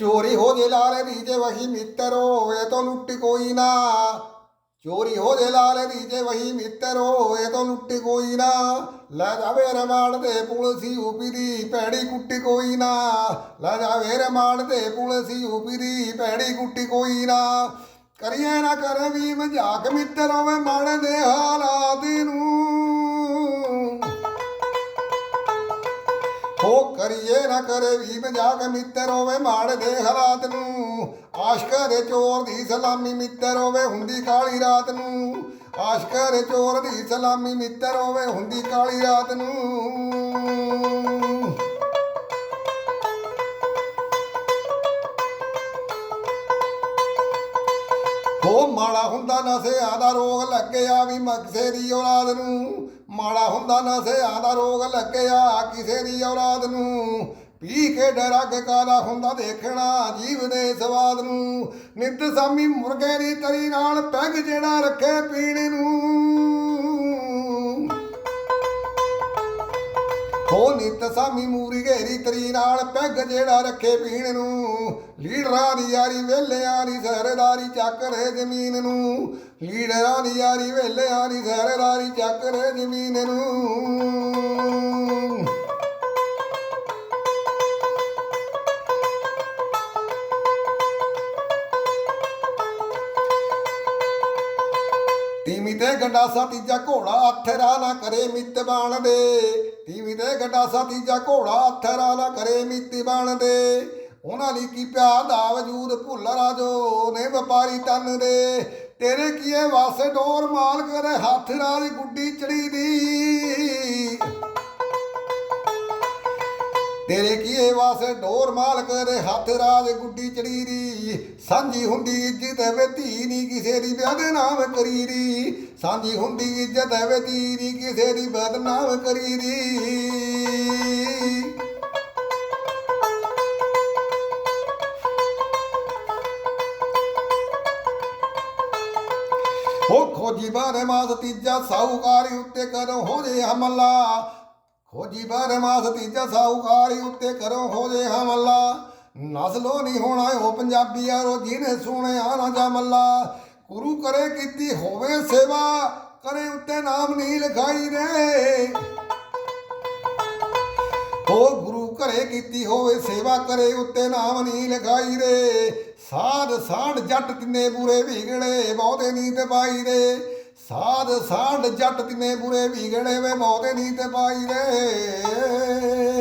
ਜੇ ਲਾਲ ਰੀਜੇ ਵਹੀ ਮਿੱਤਰੋ ਇਹ ਤੋਂ ਲੁੱਟ ਕੋਈ ਨਾ। ਚੋਰੀ ਹੋ ਜੇ ਲਾਲ ਰੀਜੇ ਵਹੀ ਮਿੱਤਰੋ ਇਹ ਤੋਂ ਲੁੱਟ ਕੋਈ ਨਾ। ਲੈ ਜਾਵੇ ਰਮਾਨ ਦੇ ਪੁਲਸੀ ਉਪੀ ਦੀ ਪੈੜੀ ਕੁੱਟੀ ਕੋਈ ਨਾ। ਲੈ ਜਾਵੇ ਰਮਾਨ ਦੇ ਪੁਲਸੀ ਉਪੀ ਦੀ ਪੈੜੀ ਕੁੱਟੀ ਕੋਈ ਨਾ। ਕਰੀਏ ਨਾ ਕਰੇ ਵੀ ਮਜ਼ਾਕ ਮਿੱਤਰੋ ਵੇ ਮਨ ਦੇ ਹਾਲਾਤ ਨੂੰ। ਹੋ ਕਰੀਏ ਨਾ ਕਰੇ ਵੀ ਮਜ਼ਾਕ ਮਿੱਤਰ ਹੋਵੇ ਮਾੜ ਦੇ ਹਾਲਾਤ ਨੂੰ। ਆਸ਼ਕ ਦੇ ਚੋਰ ਦੀ ਸਲਾਮੀ ਮਿੱਤਰ ਹੋਵੇ ਹੁੰਦੀ ਕਾਲੀ ਰਾਤ ਨੂੰ। ਆਸ਼ਕ ਦੇ ਚੋਰ ਦੀ ਸਲਾਮੀ ਮਿੱਤਰ ਹੋਵੇ ਹੁੰਦੀ ਕਾਲੀ ਰਾਤ ਨੂੰ। ਹੋ ਮਾੜਾ ਹੁੰਦਾ ਨਸਿਆ ਦਾ ਰੋਗ ਲੱਗਿਆ ਵੀ ਮਕਸੇ ਦੀ ਔਲਾਦ ਨੂੰ। ਮਾੜਾ ਹੁੰਦਾ ਨਸਿਆ ਦਾ ਰੋਗ ਲੱਗਿਆ ਕਿਸੇ ਦੀ ਔਲਾਦ ਨੂੰ। ਪੀ ਕੇ ਡਰਗ ਕਾਲਾ ਹੁੰਦਾ ਦੇਖਣਾ, ਜੀਵ ਦੇ ਸਵਾਦ ਨੂੰ। ਨਿੱਤ ਸਾਮੀ ਮੁਰਗੇ ਦੀ ਤਰੀ ਨਾਲ ਪੈਗ ਜਿਹੜਾ ਰੱਖੇ ਪੀਣ ਨੂੰ। ਨਿਤ ਸਾਮੀ ਮੂਰੀ ਘੇਰੀ ਤਰੀ ਨਾਲ ਪੈਗ ਜਿਹੜਾ ਰੱਖੇ ਪੀਣ ਨੂੰ। ਲੀਡਰਾਂ ਦੀ ਯਾਰੀ ਵੇਲਿਆਂ ਦੀ ਸਰਦਾਰੀ ਚੱਕਰੇ ਜ਼ਮੀਨ ਨੂੰ। ਲੀਡਰਾਂ ਦੀ ਯਾਰੀ ਵੇਲਿਆਂ ਦੀ ਸਹਿਰਦਾਰੀ ਚੱਕਰੇ ਜ਼ਮੀਨ ਨੂੰ। ਤੀਵੀਂ ਗੰਡਾਸਾ ਤੀਜਾ ਘੋੜਾ ਅਥਰਾ ਨਾ ਕਰੇ ਮਿੱਤ ਬਾਣ ਦੇ। ਤੀਵੀਂ ਤੇ ਗੰਡਾਸਾ ਤੀਜਾ ਘੋੜਾ ਅਥਰਾ ਨਾ ਕਰੇ ਮਿੱਤ ਬਾਣ ਦੇ। ਉਹਨਾਂ ਲਈ ਕੀ ਪਿਆਰ ਦਾ ਵਜੂਦ ਭੁੱਲ ਰਾਜੋ ਨੇ ਵਪਾਰੀ ਤਨ ਦੇ। ਤੇਰੇ ਕੀਏ ਵਾਸੇ ਡੋਰ ਮਾਲ ਕਰੇ ਹੱਥ ਨਾਲ ਗੁੱਡੀ ਚੜੀ ਦੀ। ਤੇਰੇ ਕੀਏ ਵਾਸੇ ਡੋਰ ਮਾਲਕ ਦੇ ਹੱਥ ਰਾਜ ਗੁੱਡੀ ਚੜੀਰੀ ਸਾਂਝੀ ਹੁੰਦੀ ਇੱਜ਼ਤ ਐ ਵੇ ਧੀ ਨਹੀਂ ਕਿਸੇ ਦੀ ਬਦਨਾਮ ਕਰੀ ਦੀ ਸਾਂਝੀ ਹੁੰਦੀ ਇੱਜ਼ਤ ਐ ਵੇ ਧੀ ਨਹੀਂ ਕਿਸੇ ਦੀ ਬਦਨਾਮ ਕਰੀਰੀ ਹੋ ਖੋਜੀ ਬਾਰੇ ਮਾਸ ਤੀਜਾ ਸਾਹੂਕਾਰੀ ਉੱਤੇ ਕਰੋ ਹੋ ਜੇ ਹਮਲਾ। ਖੋਜੀ ਬਾਰੇ ਮਾਸ ਤੀਜਾ ਸਾਹੂਕਾਰੀ ਉੱਤੇ ਕਰੋ ਹੋ ਜੇ ਹਮਲਾ ਨਸਲੋ ਨਹੀਂ ਹੋਣਾ ਉਹ ਪੰਜਾਬੀ ਯਾਰੋ ਜਿਹਨੇ ਸੁਣਿਆ ਨਾ ਜਮਲਾ ਗੁਰੂ ਕਰੇ ਕੀਤੀ ਹੋਵੇ ਸੇਵਾ, ਕਰੇ ਉੱਤੇ ਨਾਮ ਨਹੀਂ ਲਿਖਾਈ ਰੇ ਉਹ ਗੁਰੂ ਘਰੇ ਕੀਤੀ ਹੋਵੇ ਸੇਵਾ, ਕਰੇ ਉੱਤੇ ਨਾਮ ਨਹੀਂ ਲਿਖਾਈ ਰੇ ਸਾਧ ਸਾਧ ਜੱਟ ਤਿੰਨੇ ਬੁਰੇ ਵਿਗੜੇ ਬਹੁਤੇ ਨੀਂਦ ਪਾਈ ਰੇ ਸਾਧ ਸਾਧ ਜੱਟ ਤਿੰਨੇ ਬੁਰੇ ਵਿਗੜੇ ਵੇ ਬਹੁਤੇ ਨਹੀਂ ਤੇ ਪਾਈ ਰੇ